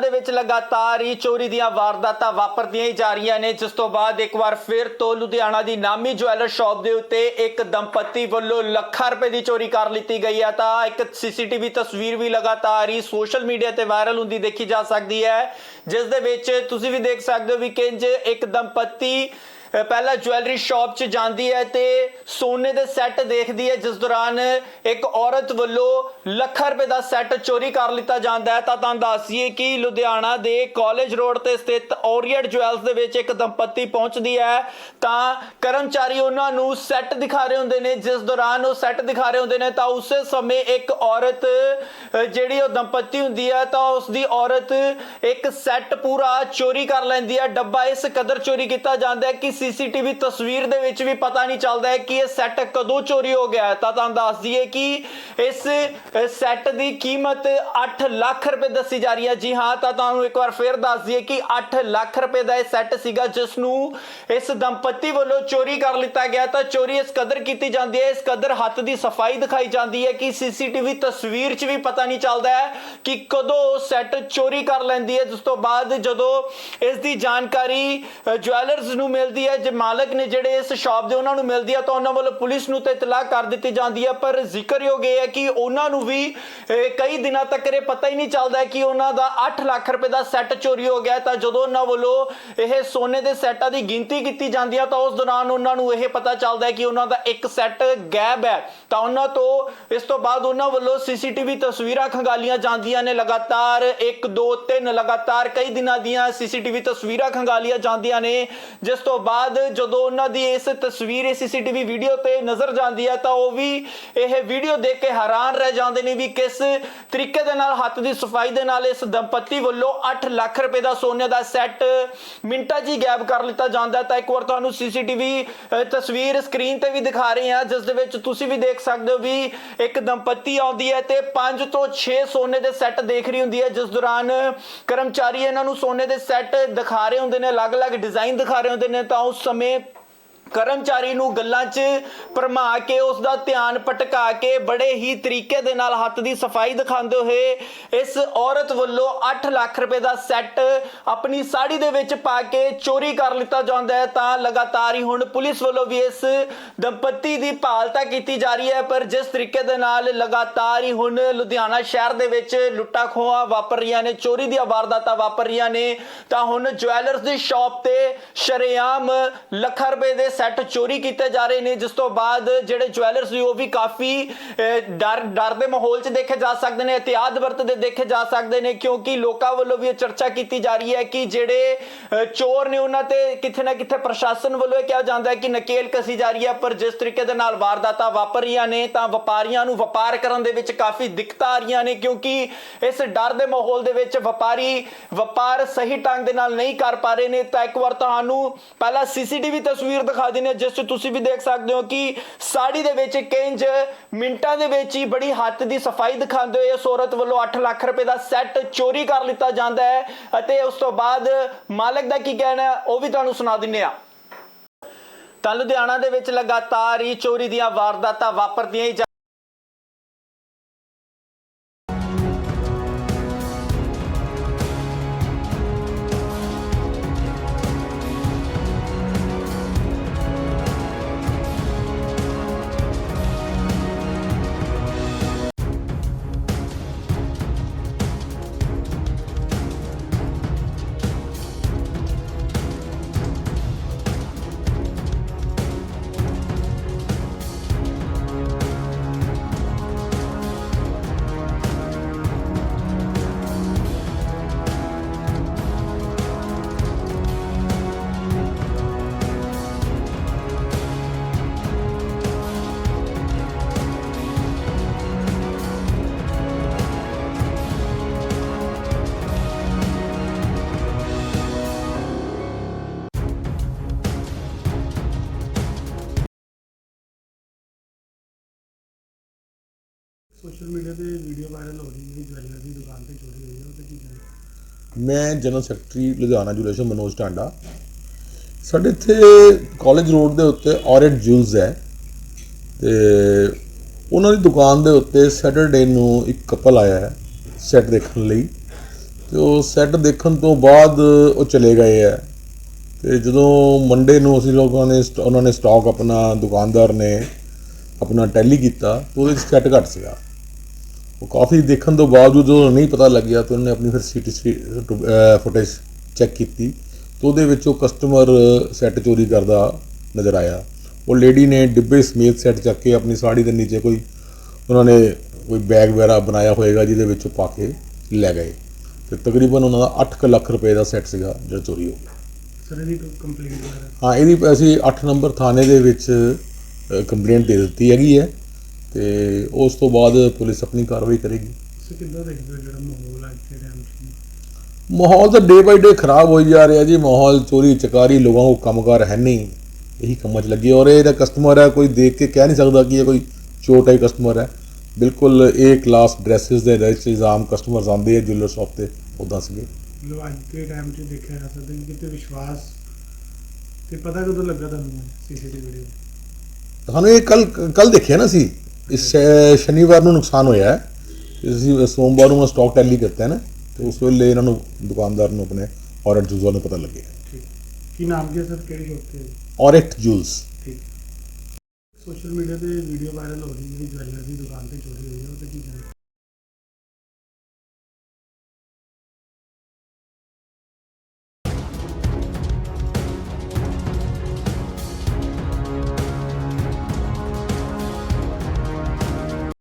ਦੇ ਵਿੱਚ ਲਗਾਤਾਰ ਹੀ ਚੋਰੀ ਦੀਆਂ ਵਾਰਦਾਤਾਂ ਵਾਪਰਦੀਆਂ ਹੀ ਜਾ ਰਹੀਆਂ ਨੇ, ਜਿਸ ਤੋਂ ਬਾਅਦ ਇੱਕ ਵਾਰ ਫਿਰ ਤੋਂ ਲੁਧਿਆਣਾ ਦੀ ਨਾਮੀ ਜੁਐਲਰ ਸ਼ਾਪ ਦੇ ਉੱਤੇ ਇੱਕ ਦੰਪਤੀ ਵੱਲੋਂ ਲੱਖਾਂ ਰੁਪਏ ਦੀ ਚੋਰੀ ਕਰ ਲਈ ਗਈ ਹੈ। ਤਾਂ ਇੱਕ ਸੀਸੀਟੀਵੀ ਤਸਵੀਰ ਵੀ ਲਗਾਤਾਰ ਹੀ ਸੋਸ਼ਲ ਮੀਡੀਆ ਤੇ ਵਾਇਰਲ ਹੁੰਦੀ ਦੇਖੀ ਜਾ ਸਕਦੀ ਹੈ, ਜਿਸ ਦੇ ਵਿੱਚ ਤੁਸੀਂ ਵੀ ਦੇਖ ਸਕਦੇ ਹੋ ਵੀ ਕਿੰਜ ਇੱਕ ਦੰਪਤੀ ਪਹਿਲਾਂ ਜੁਐਲਰੀ ਸ਼ਾਪ 'ਚ ਜਾਂਦੀ ਹੈ ਤੇ ਸੋਨੇ ਦੇ ਸੈੱਟ ਦੇਖਦੀ ਹੈ, ਜਿਸ ਦੌਰਾਨ ਇੱਕ ਔਰਤ ਵੱਲੋਂ ਲੱਖਾਂ ਰੁਪਏ ਦਾ ਸੈੱਟ ਚੋਰੀ ਕਰ ਲਿੱਤਾ ਜਾਂਦਾ ਹੈ। ਤਾਂ ਤੁਹਾਨੂੰ ਦੱਸੀਏ ਕਿ ਲੁਧਿਆਣਾ ਦੇ ਕਾਲਜ ਰੋਡ ਤੇ ਸਥਿਤ ਔਰੀਅਟ ਜੁਐਲਸ ਦੇ ਵਿੱਚ ਇੱਕ ਦੰਪਤੀ ਪਹੁੰਚਦੀ ਹੈ। ਤਾਂ ਕਰਮਚਾਰੀ ਉਹਨਾਂ ਨੂੰ ਸੈੱਟ ਦਿਖਾ ਰਹੇ ਹੁੰਦੇ ਨੇ, ਜਿਸ ਦੌਰਾਨ ਉਹ ਸੈੱਟ ਦਿਖਾ ਰਹੇ ਹੁੰਦੇ ਨੇ। ਤਾਂ ਉਸੇ ਸਮੇਂ ਇੱਕ ਔਰਤ ਜਿਹੜੀ ਉਹ ਦੰਪਤੀ ਹੁੰਦੀ ਹੈ, ਤਾਂ ਉਸ ਦੀ ਔਰਤ ਇੱਕ ਸੈੱਟ ਪੂਰਾ ਚੋਰੀ ਕਰ ਲੈਂਦੀ ਹੈ। ਡੱਬਾ ਇਸ ਕਦਰ ਚੋਰੀ ਕੀਤਾ ਜਾਂਦਾ ਹੈ ਕਿ ਸੀਸੀਟੀਵੀ ਤਸਵੀਰ ਦੇ ਵਿੱਚ ਵੀ ਪਤਾ ਨਹੀਂ ਚੱਲਦਾ ਹੈ ਕਿ ਇਹ ਸੈੱਟ ਕਦੋਂ ਚੋਰੀ ਹੋ ਗਿਆ ਤਾਂ ਤੁਹਾਨੂੰ ਦੱਸ ਦਈਏ ਕਿ ਇਸ ਸੈੱਟ ਦੀ ਕੀਮਤ 8 ਲੱਖ ਰੁਪਏ ਦੱਸੀ ਜਾ ਰਹੀ ਹੈ। ਜੀ ਹਾਂ, ਤਾਂ ਤੁਹਾਨੂੰ ਇੱਕ ਵਾਰ ਫੇਰ ਦੱਸ ਦਈਏ ਕਿ 8 ਲੱਖ ਰੁਪਏ ਦਾ ਇਹ ਸੈੱਟ ਸੀਗਾ, ਜਿਸ ਨੂੰ ਇਸ ਦੰਪਤੀ ਵੱਲੋਂ ਚੋਰੀ ਕਰ ਲਿੱਤਾ ਗਿਆ। ਤਾਂ ਚੋਰੀ ਇਸ ਕਦਰ ਕੀਤੀ ਜਾਂਦੀ ਹੈ। ਇਸ ਕਦਰ ਹੱਥ ਦੀ ਸਫ਼ਾਈ ਦਿਖਾਈ ਜਾਂਦੀ ਹੈ ਕਿ ਸੀਸੀਟੀਵੀ ਤਸਵੀਰ 'ਚ ਵੀ ਪਤਾ ਨਹੀਂ ਚੱਲਦਾ ਹੈ ਕਿ ਕਦੋਂ ਉਹ ਸੈੱਟ ਚੋਰੀ ਕਰ ਲੈਂਦੀ ਹੈ। ਜਿਸ ਤੋਂ ਬਾਅਦ ਜਦੋਂ ਇਸ ਦੀ ਜਾਣਕਾਰੀ ਜੁਐਲਰਸ ਨੂੰ ਮਿਲਦੀ ਹੈ, ਜੇ ਮਾਲਕ ਨੇ ਜਿਹੜੇ ਇਸ ਸ਼ਾਪ ਦੇ ਉਹਨਾਂ ਨੂੰ ਮਿਲਦੀ ਹੈ ਤਾਂ ਉਹਨਾਂ ਵੱਲੋਂ ਪੁਲਿਸ ਨੂੰ ਤੇ ਇਤਲਾਹ ਕਰ ਦਿੱਤੀ ਜਾਂਦੀ ਹੈ ਪਰ ਜ਼ਿਕਰਯੋਗ ਇਹ ਹੈ ਕਿ ਉਹਨਾਂ ਨੂੰ ਵੀ ਕਈ ਦਿਨਾਂ ਤੱਕ ਇਹ ਪਤਾ ਹੀ ਨਹੀਂ ਚੱਲਦਾ ਕਿ ਉਹਨਾਂ ਦਾ 8 ਲੱਖ ਰੁਪਏ ਦਾ ਸੈੱਟ ਚੋਰੀ ਹੋ ਗਿਆ। ਤਾਂ ਜਦੋਂ ਉਹਨਾਂ ਵੱਲੋਂ ਇਹ ਸੋਨੇ ਦੇ ਸੈੱਟਾਂ ਦੀ ਗਿਣਤੀ ਕੀਤੀ ਜਾਂਦੀ ਹੈ ਤਾਂ ਉਸ ਦੌਰਾਨ ਉਹਨਾਂ ਨੂੰ ਇਹ ਪਤਾ ਚੱਲਦਾ ਹੈ ਕਿ ਉਹਨਾਂ ਦਾ ਇੱਕ ਸੈੱਟ ਗਾਇਬ ਹੈ। ਤਾਂ ਉਹਨਾਂ ਤੋਂ, ਇਸ ਤੋਂ ਬਾਅਦ ਉਹਨਾਂ ਵੱਲੋਂ ਸੀਸੀਟੀਵੀ ਤਸਵੀਰਾਂ ਖੰਗਾਲੀਆਂ ਜਾਂਦੀਆਂ ਨੇ। ਲਗਾਤਾਰ 1 2 3 ਲਗਾਤਾਰ ਕਈ ਦਿਨਾਂ ਦੀਆਂ ਸੀਸੀਟੀਵੀ ਤਸਵੀਰਾਂ ਖੰਗਾਲੀਆਂ ਜਾਂਦੀਆਂ ਨੇ, ਜਿਸ ਤੋਂ ਬਾਅਦ ਬਾਅਦ ਜਦੋਂ ਉਹਨਾਂ ਦੀ ਇਸ ਤਸਵੀਰ ਇਸ ਸੀਸੀਟੀਵੀ ਵੀਡੀਓ ਤੇ ਨਜ਼ਰ ਜਾਂਦੀ ਹੈ ਤਾਂ ਉਹ ਵੀ ਇਹ ਵੀਡੀਓ ਦੇਖ ਕੇ ਹੈਰਾਨ ਰਹਿ ਜਾਂਦੇ ਨੇ ਵੀ ਕਿਸ ਤਰੀਕੇ ਦੇ ਨਾਲ ਹੱਥ ਦੀ ਸਫ਼ਾਈ ਦੇ ਨਾਲ ਇਸ ਦੰਪਤੀ ਵੱਲੋਂ 8 ਲੱਖ ਰੁਪਏ ਦਾ ਸੋਨੇ ਦਾ ਸੈੱਟ ਮਿੰਟਾਂ 'ਚ ਗਾਇਬ ਕਰ ਲਿੱਤਾ ਜਾਂਦਾ ਤਾਂ ਇੱਕ ਵਾਰ ਤੁਹਾਨੂੰ ਸੀਸੀਟੀਵੀ ਤਸਵੀਰ ਸਕਰੀਨ ਤੇ ਵੀ ਦਿਖਾ ਰਹੇ ਹਾਂ, ਜਿਸ ਦੇ ਵਿੱਚ ਤੁਸੀਂ ਵੀ ਦੇਖ ਸਕਦੇ ਹੋ ਵੀ ਇੱਕ ਦੰਪਤੀ ਆਉਂਦੀ ਹੈ ਤੇ 5 ਤੋਂ 6 ਸੋਨੇ ਦੇ ਸੈੱਟ ਦੇਖ ਰਹੀ ਹੁੰਦੀ ਹੈ, ਜਿਸ ਦੌਰਾਨ ਕਰਮਚਾਰੀ ਇਹਨਾਂ ਨੂੰ ਸੋਨੇ ਦੇ ਸੈੱਟ ਦਿਖਾ ਰਹੇ ਹੁੰਦੇ ਨੇ, ਅਲੱਗ-ਅਲੱਗ ਡਿਜ਼ਾਈਨ ਦਿਖਾ ਰਹੇ ਹੁੰਦੇ ਨੇ, ਤਾਂ ਉਸ ਸਮੇਂ ਕਰਮਚਾਰੀ ਨੂੰ ਗੱਲਾਂ 'ਚ ਭਰਮਾ ਕੇ ਉਸ ਦਾ ਧਿਆਨ ਭਟਕਾ ਕੇ ਬੜੇ ਹੀ ਤਰੀਕੇ ਦੇ ਨਾਲ ਹੱਥ ਦੀ ਸਫ਼ਾਈ ਦਿਖਾਉਂਦੇ ਹੋਏ ਇਸ ਔਰਤ ਵੱਲੋਂ 8 ਲੱਖ ਰੁਪਏ ਦਾ ਸੈੱਟ ਆਪਣੀ ਸਾੜੀ ਦੇ ਵਿੱਚ ਪਾ ਕੇ ਚੋਰੀ ਕਰ ਲਿੱਤਾ ਜਾਂਦਾ ਹੈ। ਤਾਂ ਲਗਾਤਾਰ ਹੀ ਹੁਣ ਪੁਲਿਸ ਵੱਲੋਂ ਵੀ ਇਸ ਦੰਪਤੀ ਦੀ ਭਾਲਤਾ ਕੀਤੀ ਜਾ ਰਹੀ ਹੈ, ਪਰ ਜਿਸ ਤਰੀਕੇ ਦੇ ਨਾਲ ਲਗਾਤਾਰ ਹੀ ਹੁਣ ਲੁਧਿਆਣਾ ਸ਼ਹਿਰ ਦੇ ਵਿੱਚ ਲੁੱਟਾਂ ਖੋਹਾਂ ਵਾਪਰ ਰਹੀਆਂ ਨੇ, ਚੋਰੀ ਦੀਆਂ ਵਾਰਦਾਤਾਂ ਵਾਪਰ ਰਹੀਆਂ ਨੇ, ਤਾਂ ਹੁਣ ਜੁਐਲਰਸ ਦੀ ਸ਼ਾਪ ਤੇ ਸ਼ਰੇਆਮ ਲੱਖਾਂ ਰੁਪਏ ਦੇ ਸੈੱਟ ਚੋਰੀ ਕੀਤੇ ਜਾ ਰਹੇ ਨੇ, ਜਿਸ ਤੋਂ ਬਾਅਦ ਜਿਹੜੇ ਜੁਐਲਰਸ ਨੇ, ਉਹ ਵੀ ਕਾਫੀ ਡਰ ਡਰ ਦੇ ਮਾਹੌਲ 'ਚ ਦੇਖੇ ਜਾ ਸਕਦੇ ਨੇ ਇਤਿਆਦ ਵਰਤਦੇ ਦੇਖੇ ਜਾ ਸਕਦੇ ਨੇ, ਕਿਉਂਕਿ ਲੋਕਾਂ ਵੱਲੋਂ ਵੀ ਇਹ ਚਰਚਾ ਕੀਤੀ ਜਾ ਰਹੀ ਹੈ ਕਿ ਜਿਹੜੇ ਚੋਰ ਨੇ ਉਹਨਾਂ ਤੇ ਕਿਥੇ ਨਾ ਕਿਥੇ ਪ੍ਰਸ਼ਾਸਨ ਵੱਲੋਂ ਇਹ ਕਿਹਾ ਜਾਂਦਾ ਹੈ ਕਿ ਨਕੇਲ ਕਸੀ ਜਾ ਰਹੀ ਹੈ, ਪਰ ਜਿਸ ਤਰੀਕੇ ਦੇ ਨਾਲ ਵਾਰਦਾਤਾਂ ਵਾਪਰ ਰਹੀਆਂ ਨੇ, ਤਾਂ ਵਪਾਰੀਆਂ ਨੂੰ ਵਪਾਰ ਕਰਨ ਦੇ ਵਿੱਚ ਕਾਫੀ ਦਿੱਕਤਾਂ ਆ ਰਹੀਆਂ ਨੇ, ਕਿਉਂਕਿ ਇਸ ਡਰ ਦੇ ਮਾਹੌਲ ਦੇ ਵਿੱਚ ਵਪਾਰੀ ਵਪਾਰ ਸਹੀ ਢੰਗ ਦੇ ਨਾਲ ਨਹੀਂ ਕਰ ਪਾ ਰਹੇ ਨੇ। ਤਾਂ ਇੱਕ ਵਾਰ ਤੁਹਾਨੂੰ ਪਹਿਲਾਂ ਸੀਸੀਟੀਵੀ ਤਸਵੀਰ ਦਿਖਾ ਦਿੰਦੇ ਹਾਂ ਜਿਸ ਤੁਸੀਂ ਵੀ ਦੇਖ ਸਕਦੇ ਹੋ ਕਿ ਸਾੜੀ ਦੇ ਵਿੱਚ ਕਿੰਜ ਮਿੰਟਾਂ ਦੇ ਵਿੱਚ ਹੀ ਬੜੀ ਹੱਥ ਦੀ ਸਫ਼ਾਈ ਦਿਖਾਉਂਦੇ ਹੋਏ ਇਸ ਔਰਤ ਵੱਲੋਂ 8 ਲੱਖ ਰੁਪਏ ਦਾ ਸੈੱਟ ਚੋਰੀ ਕਰ ਲਿੱਤਾ ਜਾਂਦਾ ਹੈ ਅਤੇ ਉਸ ਤੋਂ ਬਾਅਦ ਮਾਲਕ ਦਾ ਕੀ ਕਹਿਣਾ ਉਹ ਵੀ ਤੁਹਾਨੂੰ ਸੁਣਾ ਦਿੰਨੇ ਆ ਤਾਂ ਲੁਧਿਆਣਾ ਦੇ ਵਿੱਚ ਲਗਾਤਾਰ ਹੀ ਚੋਰੀ ਦੀਆਂ ਵਾਰਦਾਤਾਂ ਵਾਪਰਦੀਆਂ ਹੀ ਸੋਸ਼ਲ ਮੀਡੀਆ ਤੇ ਵੀਡੀਓ ਵਾਇਰਲ ਹੋ ਰਹੀ ਹੈ ਜਵੈਲਰ ਦੀ ਦੁਕਾਨ ਤੇ ਚੋਰੀ ਹੋਈ ਹੈ, ਉਹ ਤੇ ਕੀ ਕਰੇ? ਮੈਂ ਜਨਰਲ ਸੈਕਟਰੀ ਲੁਧਿਆਣਾ ਜੁਲੇਸ਼ਨ ਮਨੋਜ ਟਾਂਡਾ। ਸਾਡੇ ਇੱਥੇ ਕਾਲਜ ਰੋਡ ਦੇ ਉੱਤੇ ਔਰੇਟ ਜੂਸ ਹੈ ਤੇ ਉਹਨਾਂ ਦੀ ਦੁਕਾਨ ਦੇ ਉੱਤੇ ਸੈਟਰਡੇ ਨੂੰ ਇੱਕ ਕਪਲ ਆਇਆ ਹੈ ਸੈੱਟ ਦੇਖਣ ਲਈ। ਤੇ ਉਹ ਸੈੱਟ ਦੇਖਣ ਤੋਂ ਬਾਅਦ ਉਹ ਚਲੇ ਗਏ ਆ ਤੇ ਜਦੋਂ ਮੰਡੇ ਨੂੰ ਅਸੀਂ ਲੋਕਾਂ ਨੇ ਸਟ- ਉਹਨਾਂ ਨੇ ਸਟਾਕ ਆਪਣਾ ਦੁਕਾਨਦਾਰ ਨੇ ਆਪਣਾ ਟੈਲੀ ਕੀਤਾ, ਤੇ ਉਹਦੇ ਵਿੱਚ ਸੈੱਟ ਘੱਟ ਸੀਗਾ। ਉਹ ਕਾਫੀ ਦੇਖਣ ਤੋਂ ਬਾਵਜੂਦ ਜਦੋਂ ਨਹੀਂ ਪਤਾ ਲੱਗਿਆ ਤਾਂ ਉਹਨੇ ਆਪਣੀ ਫਿਰ ਸੀਟੀ ਫੁਟੇਜ ਚੈੱਕ ਕੀਤੀ ਤਾਂ ਉਹਦੇ ਵਿੱਚ ਉਹ ਕਸਟਮਰ ਸੈੱਟ ਚੋਰੀ ਕਰਦਾ ਨਜ਼ਰ ਆਇਆ। ਉਹ ਲੇਡੀ ਨੇ ਡਿੱਬੇ ਸਮੇਤ ਸੈੱਟ ਚੱਕ ਕੇ ਆਪਣੀ ਸਾੜੀ ਦੇ ਨੀਚੇ ਕੋਈ ਉਹਨਾਂ ਨੇ ਕੋਈ ਬੈਗ ਵਗੈਰਾ ਬਣਾਇਆ ਹੋਏਗਾ ਜਿਹਦੇ ਵਿੱਚ ਉਹ ਪਾ ਕੇ ਲੈ ਗਏ। ਤੇ ਤਕਰੀਬਨ ਉਹਨਾਂ ਦਾ 8 ਲੱਖ ਰੁਪਏ ਦਾ ਸੈੱਟ ਸੀਗਾ ਜਿਹੜਾ ਚੋਰੀ ਹੋ ਗਿਆ। ਸਰ ਇਹਦੀ ਕੰਪਲੇਂਟ ਵਗੈਰਾ? ਹਾਂ ਇਹਦੀ ਅਸੀਂ 8 ਨੰਬਰ ਥਾਣੇ ਦੇ ਵਿੱਚ ਕੰਪਲੇਂਟ ਦੇ ਦਿੱਤੀ ਹੈਗੀ ਹੈ। ਤੇ ਉਸ ਤੋਂ ਬਾਅਦ ਪੁਲਿਸ ਆਪਣੀ ਕਾਰਵਾਈ ਕਰੇਗੀ। ਸਰ ਕਿੱਦਾਂ ਦੇਖਦੇ ਹੋ ਜਿਹੜਾ ਮਾਹੌਲ ਹੈ ਇੱਥੇ ਟਾਈਮ 'ਚ ਮਾਹੌਲ ਤਾਂ ਡੇ ਬਾਈ ਡੇ ਖਰਾਬ ਹੋਈ ਜਾ ਰਿਹਾ ਜੀ। ਮਾਹੌਲ ਚੋਰੀ ਚਕਾਰੀ ਲੋਕਾਂ ਕੋ ਕੰਮਕਾਰ ਹੈ ਨਹੀਂ। ਇਹੀ ਕੰਮਾਂ 'ਚ ਲੱਗੇ ਔਰ ਇਹ ਜਿਹੜਾ ਕਸਟਮਰ ਹੈ ਕੋਈ ਦੇਖ ਕੇ ਕਹਿ ਨਹੀਂ ਸਕਦਾ ਕਿ ਇਹ ਕੋਈ ਛੋਟਾ ਹੀ ਕਸਟਮਰ ਹੈ। ਬਿਲਕੁਲ ਏ ਕਲਾਸ ਡਰੈਸਸ ਦੇ ਵਿੱਚ ਆਮ ਕਸਟਮਰਸ ਆਉਂਦੇ ਆ ਜੁਐਲਰ ਸ਼ਾਪ ਤੇ ਉਦਾਂ ਸੀਗੇ। ਮਤਲਬ ਅੱਜ ਦੇ ਟਾਈਮ 'ਚ ਦੇਖਿਆ ਜਾ ਸਕਦਾ ਕਿ ਕਿਤੇ ਵਿਸ਼ਵਾਸ ਤੇ ਪਤਾ ਕਦੋਂ ਲੱਗਾ ਤੁਹਾਨੂੰ ਸੀਸੀਟੀਵੀ ਵੀਡੀਓ ਸਾਨੂੰ ਇਹ ਕੱਲ ਕੱਲ ਦੇਖਿਆ ਨਾ ਸੀ ਇਸ ਅਹ, ਸ਼ਨੀਵਾਰ ਨੂੰ ਨੁਕਸਾਨ ਹੋਇਆ ਹੈ। ਅਸੀਂ ਸੋਮਵਾਰ ਨੂੰ ਸਟਾਕ ਟੈਲੀ ਕਰਤਾ ਹੈ ਨਾ ਤੇ ਉਸ ਵੇਲੇ ਇਹਨਾਂ ਨੂੰ ਦੁਕਾਨਦਾਰ ਨੂੰ ਆਪਣੇ ਔਰਟ ਜੂਸ ਵਾਲੇ ਨੂੰ ਪਤਾ ਲੱਗਿਆ। ਠੀਕ। ਕੀ ਨਾਮ ਕੀ ਸਰ? ਕਿਹੜੀ ਸ਼ੌਪ ਤੇ? ਔਰਟ ਜੂਸ। ਠੀਕ। ਸੋਸ਼ਲ ਮੀਡੀਆ ਤੇ ਵੀਡੀਓ ਵਾਇਰਲ ਹੋ ਰਹੀ ਹੈ ਜਿਹੜੀ ਜਵੈਲਰ ਦੀ ਦੁਕਾਨ ਤੇ ਚੋਰੀ ਹੋਈ ਹੈ ਉਹਦੇ ਕੀ ਕਹਿਣਾ?